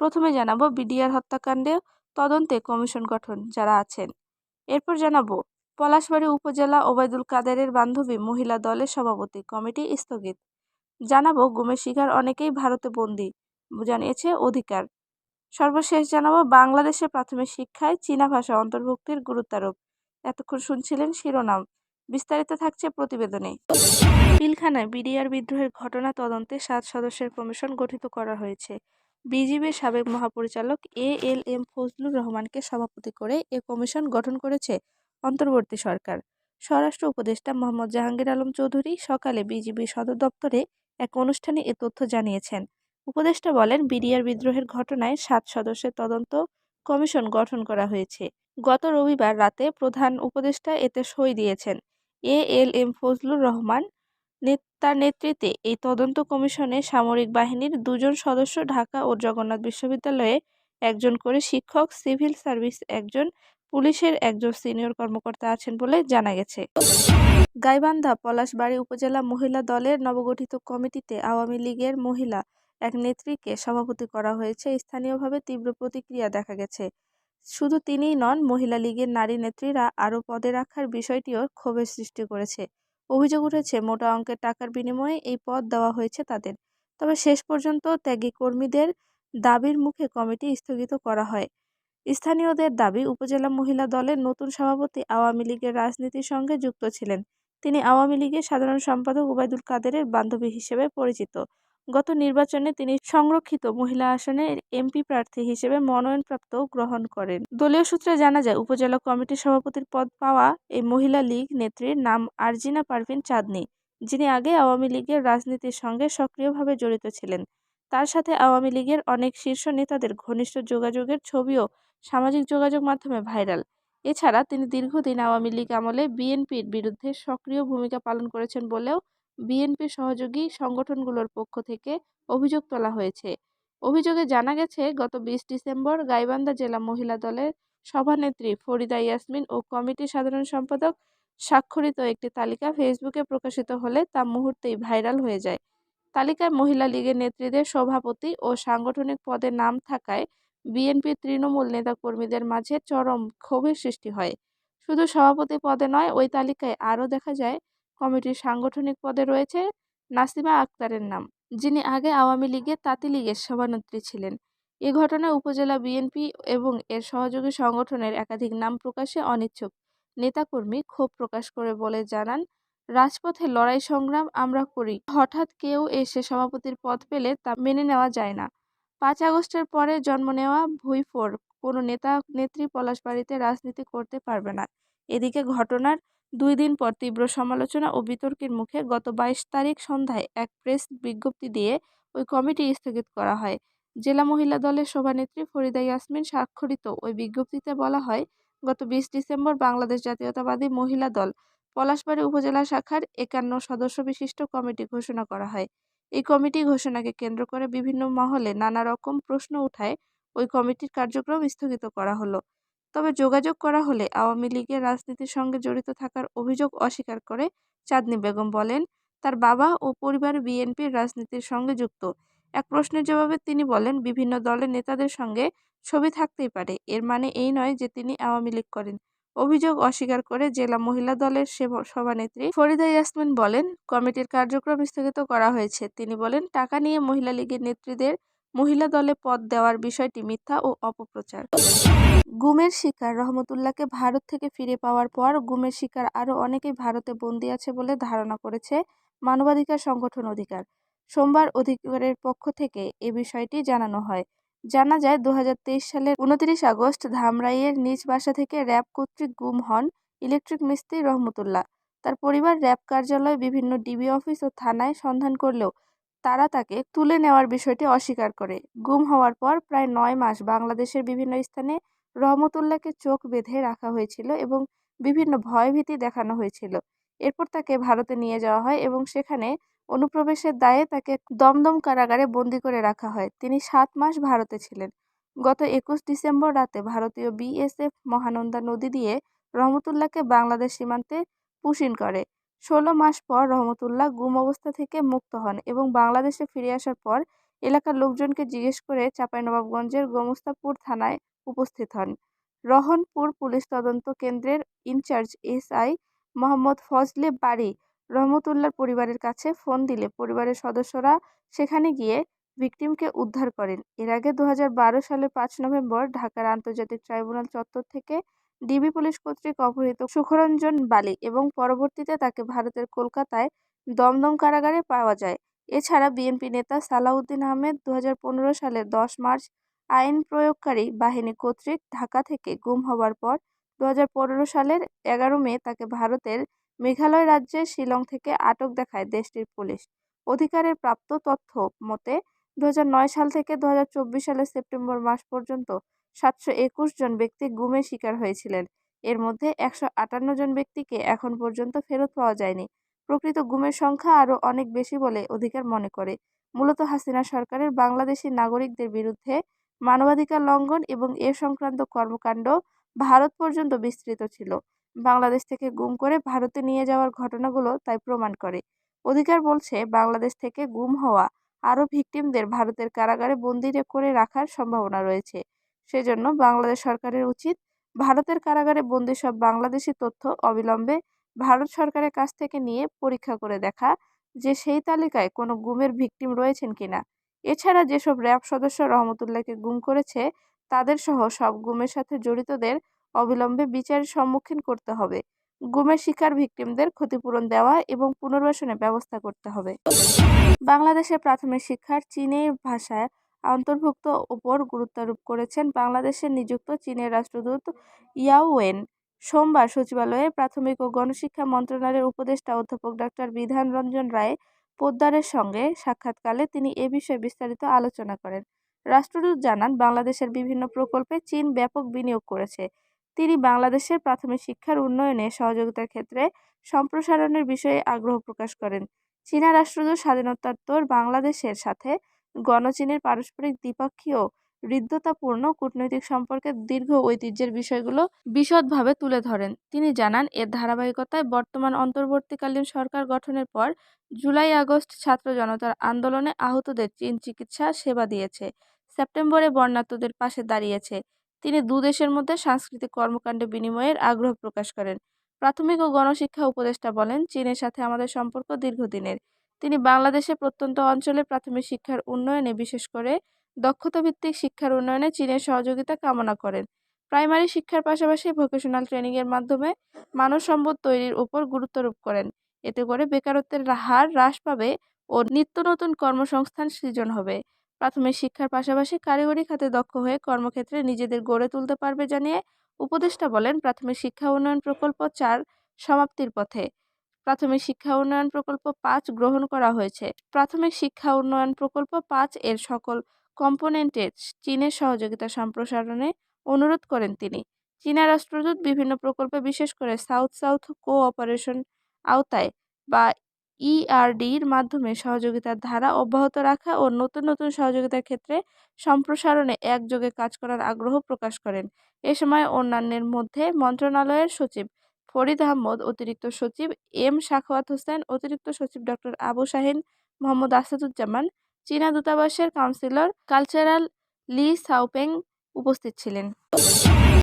প্রথমে জানাব বিডিআর হত্যাকাণ্ডে তদন্তে কমিশন গঠন, যারা আছেন। এরপর জানাব, পলাশবাড়ী উপজেলা ওবায়দুল কাদেরের বান্ধবী মহিলা দলের সভাপতি কমিটি স্থগিত। জানাব, গুমের শিকার অনেকেই ভারতে বন্দী, জানিয়েছে অধিকার। সর্বশেষ জানাব, বাংলাদেশের প্রাথমিক শিক্ষায় চীনা ভাষা অন্তর্ভুক্তির গুরুত্বারোপ। এতক্ষণ শুনছিলেন শিরোনাম। বিস্তারিত থাকছে প্রতিবেদনে। পিলখানায় বিডিআর বিদ্রোহের ঘটনা তদন্তে সাত সদস্যের কমিশন গঠিত করা হয়েছে। বিজিবির সাবেক মহাপরিচালক এ এল এম ফজলুর রহমানকে সভাপতি করে এ কমিশন গঠন করেছে অন্তর্বর্তী সরকার। স্বরাষ্ট্র উপদেষ্টা মোহাম্মদ জাহাঙ্গীর আলম চৌধুরী সকালে বিজিবি সদর দপ্তরে এক অনুষ্ঠানে এ তথ্য জানিয়েছেন। উপদেষ্টা বলেন, বিডিআর বিদ্রোহের ঘটনায় সাত সদস্যের তদন্ত কমিশন গঠন করা হয়েছে। গত রবিবার রাতে প্রধান উপদেষ্টা এতে সই দিয়েছেন। A L M Fazlur Rahman তার নেতৃত্বে এই তদন্ত কমিশনে সামরিক বাহিনীর দুজন সদস্য ঢাকা ও জগন্নাথ বিশ্ববিদ্যালয়ে একজন করে শিক্ষক, সিভিল সার্ভিস একজন, পুলিশের একজন সিনিয়র কর্মকর্তা আছেন বলে জানা গেছে। গাইবান্ধা, পলাশবাড়ী উপজেলা মহিলা দলের নবগঠিত কমিটিতে আওয়ামী লীগের মহিলা এক নেত্রীকে সভাপতি করা হয়েছে। স্থানীয়ভাবে তীব্র প্রতিক্রিয়া দেখা গেছে। শুধু তিনিই নন, মহিলা লীগের নারী নেত্রীরা আরও পদে রাখার বিষয়টিও ক্ষোভের সৃষ্টি করেছে। অভিযোগ উঠেছে, মোটা অঙ্কের টাকার বিনিময়ে এই পদ দেওয়া হয়েছে তাদের। তবে শেষ পর্যন্ত ত্যাগী কর্মীদের দাবির মুখে কমিটি স্থগিত করা হয়। স্থানীয়দের দাবি, উপজেলা মহিলা দলের নতুন সভাপতি আওয়ামী লীগের রাজনীতির সঙ্গে যুক্ত ছিলেন। তিনি আওয়ামী লীগের সাধারণ সম্পাদক ওবায়দুল কাদেরের বান্ধবী হিসেবে পরিচিত। গত নির্বাচনে তিনি সংরক্ষিত মহিলা আসনে এমপি প্রার্থী হিসেবে মনোনয়নপ্রাপ্ত গ্রহণ করেন। দলীয় সূত্রে জানা যায়, উপজেলা কমিটির সভাপতির পদ পাওয়া এই মহিলা লীগ নেত্রীর নাম আরজিনা পারভিন চাঁদনী, যিনি আগে আওয়ামী লীগের রাজনীতির সঙ্গে সক্রিয়ভাবে জড়িত ছিলেন। তার সাথে আওয়ামী লীগের অনেক শীর্ষ নেতাদের ঘনিষ্ঠ যোগাযোগের ছবিও সামাজিক যোগাযোগ মাধ্যমে ভাইরাল। এছাড়া তিনি দীর্ঘদিন আওয়ামী লীগ আমলে বিএনপির বিরুদ্ধে সক্রিয় ভূমিকা পালন করেছেন বলেও বিএনপির সহযোগী সংগঠনগুলোর পক্ষ থেকে অভিযোগ তোলা হয়েছে। অভিযোগে জানা গেছে, গত বিশ ডিসেম্বর গাইবান্ধা জেলা মহিলা দলের সভানেত্রী ফরিদা ইয়াসমিন ও কমিটির সাধারণ সম্পাদক স্বাক্ষরিত একটি তালিকা ফেসবুকে প্রকাশিত হলে তা মুহূর্তেই ভাইরাল হয়ে যায়। তালিকায় মহিলা লীগের নেত্রীদের সভাপতি ও সাংগঠনিক পদে নাম থাকায় বিএনপির তৃণমূল নেতাকর্মীদের মাঝে চরম ক্ষোভের সৃষ্টি হয়। শুধু সভাপতি পদে নয়, ওই তালিকায় আরও দেখা যায় কমিটির সাংগঠনিক পদে রয়েছে নাসিমা আক্তারের নাম, যিনি আগে আওয়ামী লীগের তাঁতি লীগের সভানেত্রী ছিলেন। এ ঘটনায় উপজেলা বিএনপি এবং এর সহযোগী সংগঠনের একাধিক নাম প্রকাশে অনিচ্ছুক। নেতাকর্মী ক্ষোভ প্রকাশ করে বলে জানান, রাজপথে লড়াই সংগ্রাম আমরা করি। হঠাৎ কেউ এসে সভাপতির পদ পেলে তা মেনে নেওয়া যায় না। পাঁচ আগস্টের পরে জন্ম নেওয়া ভুইফোর কোনো নেতা নেত্রী পলাশবাড়িতে রাজনীতি করতে পারবে না। এদিকে ঘটনার দুই দিন পর তীব্র সমালোচনা ও বিতর্কের মুখে গত বাইশ তারিখ সন্ধ্যায় এক প্রেস বিজ্ঞপ্তি দিয়ে ওই কমিটি স্থগিত করা হয়। জেলা মহিলা দলের সভানেত্রী ফরিদা ইয়াসমিন স্বাক্ষরিত ওই বিজ্ঞপ্তিতে বলা হয়, গত বিশ ডিসেম্বর বাংলাদেশ জাতীয়তাবাদী মহিলা দল পলাশবাড়ী উপজেলা শাখার একান্ন সদস্য বিশিষ্ট কমিটি ঘোষণা করা হয়। এই কমিটি ঘোষণাকে কেন্দ্র করে বিভিন্ন মহলে নানা রকম প্রশ্ন উঠায়। ওই কমিটির কার্যক্রম স্থগিত করা হলো। তবে যোগাযোগ করা হলে আওয়ামী লীগের রাজনীতির সঙ্গে জড়িত থাকার অভিযোগ অস্বীকার করে চাঁদনী বেগম বলেন, তার বাবা ও পরিবার বিএনপির রাজনীতির সঙ্গে যুক্ত। এক প্রশ্নের জবাবে তিনি বলেন, বিভিন্ন দলের নেতাদের সঙ্গে ছবি থাকতেই পারে। এর মানে এই নয় যে তিনি আওয়ামী লীগ করেন। অভিযোগ অস্বীকার করে জেলা মহিলা দলের সভানেত্রী ফরিদা ইয়াসমিন বলেন, কমিটির কার্যক্রম স্থগিত করা হয়েছে। তিনি বলেন, টাকা নিয়ে মহিলা লীগের নেত্রীদের মহিলা দলে পদ দেওয়ার বিষয়টি মিথ্যা ও অপপ্রচার। গুমের শিকার রহমতুল্লাহকে ভারত থেকে ফিরে পাওয়ার পর গুমের শিকার আরও অনেকেই ভারতে বন্দী আছে বলে ধারণা করেছে মানবাধিকার সংগঠন অধিকার। সোমবার অধিকারের পক্ষ থেকে এ বিষয়টি জানানো হয়। জানা যায় দু হাজার তেইশ সালের উনত্রিশ আগস্ট ধামরাইয়ের নিজ বাসা থেকে র্যাব কর্তৃক গুম হন ইলেকট্রিক মিস্ত্রি রহমতুল্লাহ। তার পরিবার র্যাব কার্যালয় বিভিন্ন ডিবি অফিস ও থানায় সন্ধান করলেও তারা তাকে তুলে নেওয়ার বিষয়টি অস্বীকার করে। গুম হওয়ার পর প্রায় নয় মাস বাংলাদেশের বিভিন্ন স্থানে রহমতুল্লাহকে চোখ বেঁধে রাখা হয়েছিল এবং বিভিন্ন ভয়ভীতি দেখানো হয়েছিল। এরপর তাকে ভারতে নিয়ে যাওয়া হয় এবং সেখানে অনুপ্রবেশের দায়ে তাকে দমদম কারাগারে বন্দি করে রাখা হয়। তিনি সাত মাস ভারতে ছিলেন। গত একুশ ডিসেম্বর রাতে ভারতীয় বিএসএফ মহানন্দা নদী দিয়ে রহমতুল্লাহকে বাংলাদেশ সীমান্তে পুশিন করে। ষোলো মাস পর রহমতুল্লাহ গুম অবস্থা থেকে মুক্ত হন এবং বাংলাদেশে ফিরে আসার পর এলাকার লোকজনকে জিজ্ঞেস করে চাঁপাইনবাবগঞ্জের গোমস্তাপুর থানায় উপস্থিত হন। রহনপুর পুলিশ তদন্ত কেন্দ্রের ইনচার্জ এসআই মোহাম্মদ ফজলে বারী রহমতুল্লার পরিবারের কাছে ফোন দিলে পরিবারের সদস্যরা সেখানে গিয়ে ভিকটিমকে উদ্ধার করেন। এর আগে দু হাজার বারো সালের পাঁচ নভেম্বর ঢাকার আন্তর্জাতিক ট্রাইব্যুনাল চত্বর থেকে ডিবি পুলিশ কর্তৃক অপহৃত সুখরঞ্জন বালি এবং পরবর্তীতে তাকে ভারতের কলকাতায় দমদম কারাগারে পাওয়া যায়। এছাড়া বিএনপি নেতা সালাউদ্দিন আহমেদ দু সালের দশ মার্চ আইন প্রয়োগকারী বাহিনী কর্তৃক ঢাকা থেকে গুম হওয়ার পর দু হাজার পনেরো সালের এগারো মে তাকে ভারতের মেঘালয় রাজ্যের শিলং থেকে আটক দেখায় দেশটির পুলিশ। অধিকারের প্রাপ্ত তথ্য মতে দু হাজার নয় সাল থেকে দু হাজার চব্বিশ সালের সেপ্টেম্বর মাস পর্যন্ত সাতশো একুশ জন ব্যক্তি গুমের শিকার হয়েছিলেন। এর মধ্যে একশো আটান্ন জন ব্যক্তিকে এখন পর্যন্ত ফেরত পাওয়া যায়নি। প্রকৃত গুমের সংখ্যা আরও অনেক বেশি বলে অধিকার মনে করে। মূলত হাসিনা সরকারের বাংলাদেশি নাগরিকদের বিরুদ্ধে মানবাধিকার লঙ্ঘন এবং এ সংক্রান্ত কর্মকাণ্ড ভারত পর্যন্ত বিস্তৃত ছিল। বাংলাদেশ থেকে গুম করে ভারতে নিয়ে যাওয়ার ঘটনাগুলো তাই প্রমাণ করে। অধিকার বলছে, বাংলাদেশ থেকে গুম হওয়া আরও ভিকটিমদের ভারতের কারাগারে বন্দি করে রাখার সম্ভাবনা রয়েছে। সেজন্য বাংলাদেশ সরকারের উচিত ভারতের কারাগারে বন্দি সব বাংলাদেশি তথ্য অবিলম্বে ভারত সরকারের কাছ থেকে নিয়ে পরীক্ষা করে দেখা যে সেই তালিকায় কোনো গুমের ভিকটিম রয়েছেন কিনা। এছাড়া যেসব র্যাব সদস্য রহমতুল্লাহকে গুম করেছে, তাদের সহ সব গুমের সাথে জড়িতদের অবিলম্বে বিচারের সম্মুখীন করতে হবে। গুমের শিকার ভিকটিমদের ক্ষতিপূরণ দেওয়া এবং পুনর্বাসনের ব্যবস্থা করতে হবে। বাংলাদেশের প্রাথমিক শিক্ষার চীনের ভাষায় অন্তর্ভুক্ত উপর গুরুত্বারোপ করেছেন বাংলাদেশের নিযুক্ত চীনের রাষ্ট্রদূত ইয়াওয়েন সোমবার সচিবালয়ে প্রাথমিক ও গণশিক্ষা মন্ত্রণালয়ের উপদেষ্টা অধ্যাপক ডাক্তার বিধান রঞ্জন রায় পোদ্দারের সঙ্গে সাক্ষাৎকালে তিনি এ বিষয়ে বিস্তারিত আলোচনা করেন। রাষ্ট্রদূত জানান, বাংলাদেশের বিভিন্ন প্রকল্পে চীন ব্যাপক বিনিয়োগ করেছে। তিনি বাংলাদেশের প্রাথমিক শিক্ষার উন্নয়নে সহযোগিতার ক্ষেত্রে সম্প্রসারণের বিষয়ে আগ্রহ প্রকাশ করেন। চীনা রাষ্ট্রদূত স্বাধীনতাত্তর বাংলাদেশের সাথে গণচীনের পারস্পরিক দ্বিপক্ষীয় হৃদ্যতাপূর্ণ কূটনৈতিক সম্পর্কের দীর্ঘ ঐতিহ্যের বিষয়গুলো বিশদভাবে তুলে ধরেন। তিনি জানান, এর ধারাবাহিকতায় বর্তমান অন্তর্বর্তীকালীন সরকার গঠনের পর জুলাই আগস্ট ছাত্র জনতার আন্দোলনে আহতদের চীন চিকিৎসা সেবা দিয়েছে। সেপ্টেম্বরে বর্ণাত্মদের পাশে দাঁড়িয়েছে। তিনি দু দেশের মধ্যে সাংস্কৃতিক কর্মকাণ্ডে বিনিময়ের আগ্রহ প্রকাশ করেন। প্রাথমিক ও গণশিক্ষা উপদেষ্টা বলেন, চীনের সাথে আমাদের সম্পর্ক দীর্ঘদিনের। তিনি বাংলাদেশের প্রত্যন্ত অঞ্চলে প্রাথমিক শিক্ষার উন্নয়নে, বিশেষ করে দক্ষতাভিত্তিক শিক্ষার উন্নয়নে চীনের সহযোগিতা কামনা করেন। প্রাইমারি শিক্ষার পাশাপাশি ভোকেশনাল ট্রেনিংয়ের মাধ্যমে মানব সম্পদ তৈরির উপর গুরুত্বারোপ করেন। এতে করে বেকারত্বের হার হ্রাস পাবে ও নিত্য নতুন কর্মসংস্থান সৃজন হবে। প্রাথমিক শিক্ষার পাশাপাশি কারিগরি খাতে দক্ষ হয়ে কর্মক্ষেত্রে নিজেদের গড়ে তুলতে পারবে জানিয়ে উপদেষ্টা বলেন প্রাথমিক শিক্ষা উন্নয়ন প্রকল্প চার সমাপ্তির পথে। প্রাথমিক শিক্ষা উন্নয়ন প্রকল্প পাঁচ গ্রহণ করা হয়েছে। প্রাথমিক শিক্ষা উন্নয়ন প্রকল্প পাঁচ এর সকল কম্পোনেন্টের চীনের সহযোগিতা সম্প্রসারণে অনুরোধ করেন তিনি। চীনা রাষ্ট্রদূত বিভিন্ন প্রকল্পে বিশেষ করে সাউথ সাউথ কোঅপারেশন আওতায় বা ইআরডির মাধ্যমে সহযোগিতার ধারা অব্যাহত রাখা ও নতুন নতুন সহযোগিতার ক্ষেত্রে সম্প্রসারণে একযোগে কাজ করার আগ্রহ প্রকাশ করেন। এ সময় অন্যান্যের মধ্যে মন্ত্রণালয়ের সচিব ফরিদ আহমদ, অতিরিক্ত সচিব এম শাখাওয়াত হোসেন, অতিরিক্ত সচিব ডক্টর আবু শাহিন মোহাম্মদ আসাদুজ্জামান, চীনা দূতাবাসের কাউন্সিলর কালচারাল লি সাউপেং উপস্থিত ছিলেন।